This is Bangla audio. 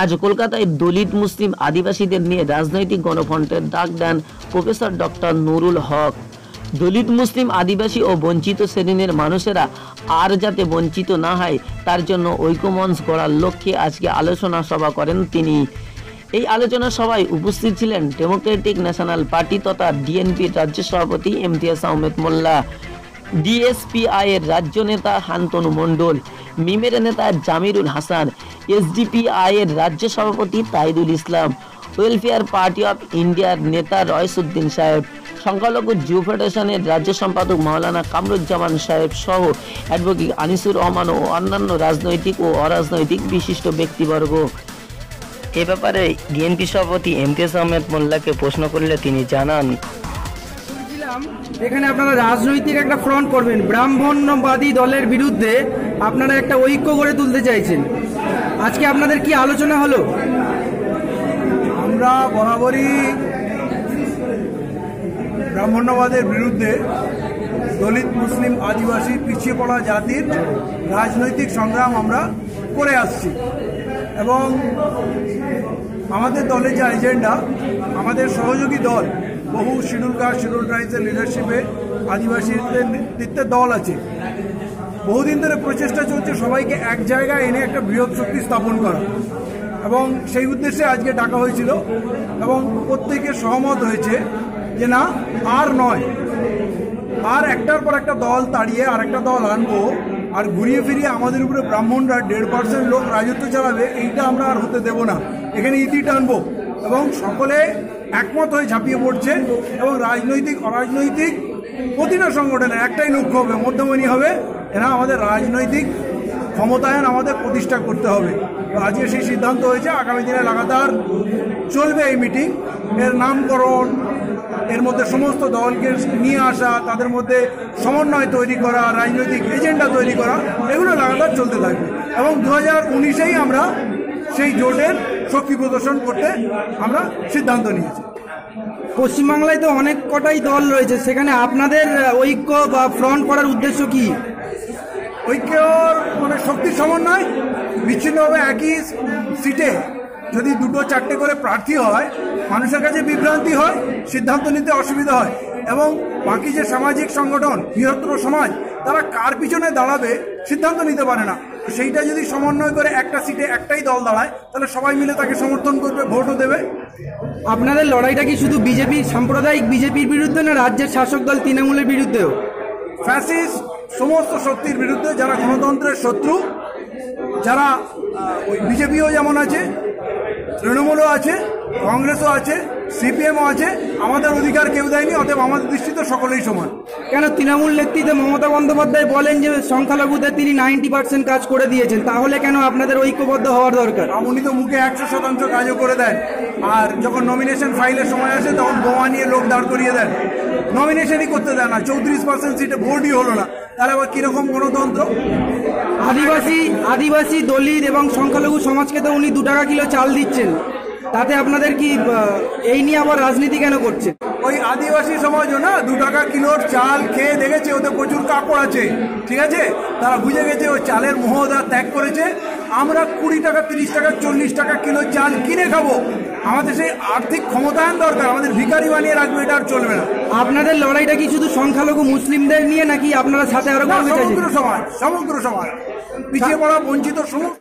আজ কলকাতায় দলিত মুসলিম আদিবাসীদের নিয়ে রাজনৈতিক গণফ্রন্টের ডাক দেন প্রফেসর ডক্টর নুরুল হক। দলিত মুসলিম আদিবাসী ও বঞ্চিত শ্রেণির মানুষেরা আর যাতে বঞ্চিত না হয়, তার জন্য ঐক্যমঞ্চ গড়ার লক্ষ্যে আজকে আলোচনা সভা করেন তিনি। এই আলোচনা সভায় উপস্থিত ছিলেন ডেমোক্রেটিক ন্যাশনাল পার্টি তথা ডিএনপির রাজ্য সভাপতি ইমতিয়াজ আহমেদ মোল্লা ডিএসপিআই এর রাজ্য নেতা শান্তনু মণ্ডল, মিমের নেতা জামিরুল হাসান এসডিপিআই এর রাজ্য সভাপতি Tahidul Islam, welfare party of ইন্ডিয়ার নেতা রয়সুদ্দিন সাহেব, সংখ্যালঘু যুব ফেডারেশনের রাজ্য সম্পাদক মাওলানা কামরুজ্জামান সাহেব সহ অ্যাডভোকেট আনিসুর রহমান ও অন্যান্য রাজনৈতিক ও অরাজনৈতিক বিশিষ্ট ব্যক্তিবর্গ। এ ব্যাপারে ডিএনপি সভাপতি এমতিয়াজ আহমেদ মোল্লাকে প্রশ্ন করলে তিনি জানান এখানে আপনারা রাজনৈতিক একটা ফ্রন্ট করবেন। ব্রাহ্মণ্যবাদী দলের বিরুদ্ধে আপনারা একটা ঐক্য গড়ে তুলতে চাইছেন। আজকে আপনাদের কি আলোচনা হলো? আমরা বরাবরই ব্রাহ্মণ্যবাদের বিরুদ্ধে দলিত মুসলিম আদিবাসী পিছিয়ে পড়া জাতির রাজনৈতিক সংগ্রাম আমরা করে আসছি। এবং আমাদের দলের যে এজেন্ডা আমাদের সহযোগী দল, বহু শিডিউল কাস্ট শিডিউল ট্রাইবসের লিডারশিপে আদিবাসীদের নেতৃত্বের দল আছে। বহুদিন ধরে প্রচেষ্টা চলছে সবাইকে এক জায়গায় এনে একটা বৃহৎ শক্তি স্থাপন করা। এবং সেই উদ্দেশ্যে আজকে ডাকা হয়েছিল এবং প্রত্যেকে সহমত হয়েছে যে না, আর নয়। আর একটার পর একটা দল তাড়িয়ে আর একটা দল আনব আর ঘুরিয়ে ফিরিয়ে আমাদের উপরে ব্রাহ্মণরা দেড় পার্সেন্ট লোক রাজত্ব চালাবে, এইটা আমরা আর হতে দেব না। এখানে ইতি টানবো এবং সকলে একমত হয়ে ঝাঁপিয়ে পড়ছে এবং রাজনৈতিক, অরাজনৈতিক প্রতিটা সংগঠনের একটাই লক্ষ্য হবে, মধ্যমণি হবে। এরা আমাদের রাজনৈতিক ক্ষমতায়ন আমাদের প্রতিষ্ঠা করতে হবে। আজকে সেই সিদ্ধান্ত হয়েছে, আগামী দিনে লাগাতার চলবে এই মিটিং। এর নামকরণ, এর মধ্যে সমস্ত দলকে নিয়ে আসা, তাদের মধ্যে সমন্বয় তৈরি করা, রাজনৈতিক এজেন্ডা তৈরি করা, এগুলো লাগাতার চলতে থাকবে। এবং দু হাজার উনিশেই আমরা সেই জোটের শক্তি প্রদর্শন করতে আমরা সিদ্ধান্ত নিয়েছি। পশ্চিমবাংলায় তো অনেক কটাই দল রয়েছে। সেখানে আপনাদের ঐক্য বা ফ্রন্ট করার উদ্দেশ্য কি? ঐক্যর মানে শক্তির সমন্বয় বিচ্ছিন্নভাবে একই সিটে যদি দুটো চারটে করে প্রার্থী হয়, মানুষের কাছে বিভ্রান্তি হয়, সিদ্ধান্ত নিতে অসুবিধা হয় এবং বাকি যে সামাজিক সংগঠন, বৃহত্তর সমাজ, তারা কার পিছনে দাঁড়াবে, সিদ্ধান্ত নিতে পারে না। সেইটা যদি সমন্বয় করে একটা সিটে একটাই দল দাঁড়ায় তাহলে সবাই মিলে তাকে সমর্থন করবে ভোটও দেবে। আপনাদের লড়াইটা কি শুধু বিজেপি সাম্প্রদায়িক বিজেপির বিরুদ্ধে না রাজ্যের শাসক দল তৃণমূলের বিরুদ্ধেও? ফ্যাসিস সমস্ত শক্তির বিরুদ্ধে যারা গণতন্ত্রের শত্রু যারা ওই বিজেপিও যেমন আছে তৃণমূলও আছে কংগ্রেসও আছে সিপিএমও আছে আমাদের অধিকার কেউ দেয়নি অতএব আমাদের দৃষ্টিতে সকলেই সমান। কেন তৃণমূল নেতৃত্বে মমতা বন্দ্যোপাধ্যায় বলেন যে সংখ্যালঘুদের তিনি নাইনটি পার্সেন্ট কাজ করে দিয়েছেন তাহলে কেন আপনাদের ঐক্যবদ্ধ হওয়ার দরকার? উনি তো মুখে একশো শতাংশ কাজও করে দেন আর যখন নমিনেশন ফাইলের সময় আসে তখন বোমা নিয়ে লোক দাঁড় করিয়ে দেন। নমিনেশনই করতে দেয় না চৌত্রিশ পার্সেন্ট সিটে ভোটই হলো না। তাহলে আবার কীরকম গণতন্ত্র? আদিবাসী আদিবাসী দলিত এবং সংখ্যালঘু সমাজকে তো উনি দু টাকা কিলো চাল দিচ্ছেন। তাতে আপনাদের কি এই নিয়ে আবার রাজনীতি কেন করছে? ওই আদিবাসী সমাজও না দু টাকা কিলোর চাল খেয়ে দেখেছে ওদের প্রচুর কাপড় আছে ঠিক আছে? তারা বুঝে গেছে ওই চালের মোহদা ত্যাগ করেছে। আমরা কুড়ি টাকা তিরিশ টাকা চল্লিশ টাকা কিলো চাল কিনে খাব। আমাদের সেই আর্থিক ক্ষমতায়ন দরকার আমাদের ভিকারি বানিয়ে রাখবে এটা আর চলবে না। আপনাদের লড়াইটা কি শুধু সংখ্যালঘু মুসলিমদের নিয়ে নাকি আপনারা সাথে আরও সমগ্র সমাজ সমগ্র সমাজ। পিছিয়ে পড়া বঞ্চিত সমস্ত